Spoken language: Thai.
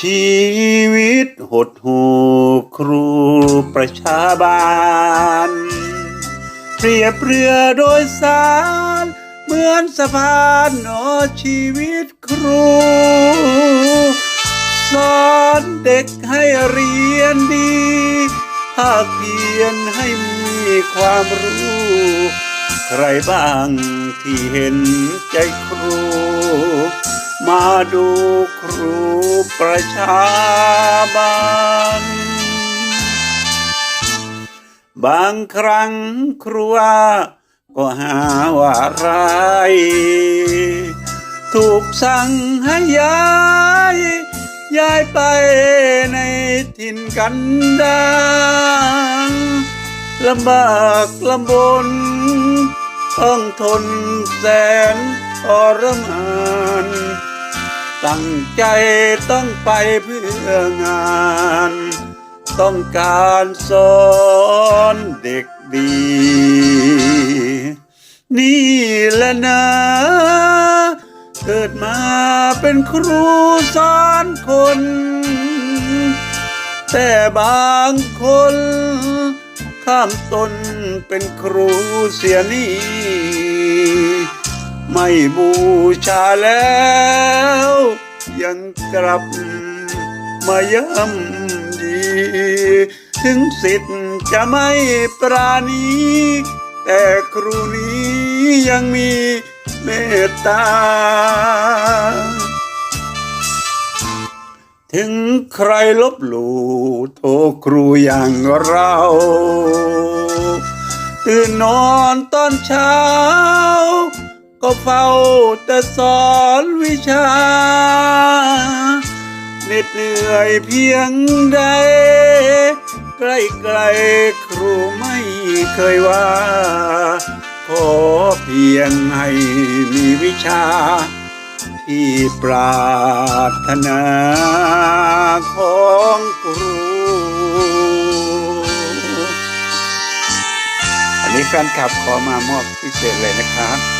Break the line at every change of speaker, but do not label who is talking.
ชีวิตหดหูครูประชาบาล เปรียบเรือโดยสาร เหมือนสะพานโอชีวิตครู สอนเด็กให้เรียนดีภาคเพียนให้มีความรู้ ใครบ้างที่เห็นใจครู มาดูครูประชาบาลบางครั้งครัวก็หาว่าร้ายถูกสั่งให้ย้าย ย้ายไปในถิ่นกันดารลำบากลำบน ต้องทนแสนทรมาน ตั้งใจต้องไปเพื่องาน ต้องการสอนเด็กดี นี่แหละนะ เกิดมาเป็นครูสอนคน แต่บางคน ข้ามตนเป็นครูเสียนี่ ไม่บูชาแล้ว ยังกลับมาย้ำดี ถึงสิทธิ์จะไม่ปราณี แต่ครูนี้ยังมีเมตตา ถึงใครลบหลู่โทครูอย่างเราตื่นนอนตอนเช้า ก็เฝ้าแต่สอนวิชาเหน็ดเหนื่อยเพียงใด ใกล้ไกลครูไม่เคยว่า ขอเพียงให้มีวิชา ที่ปรารถนาของครู อันนี้แฟนคลับขอมามอบพิเศษเลยนะครับ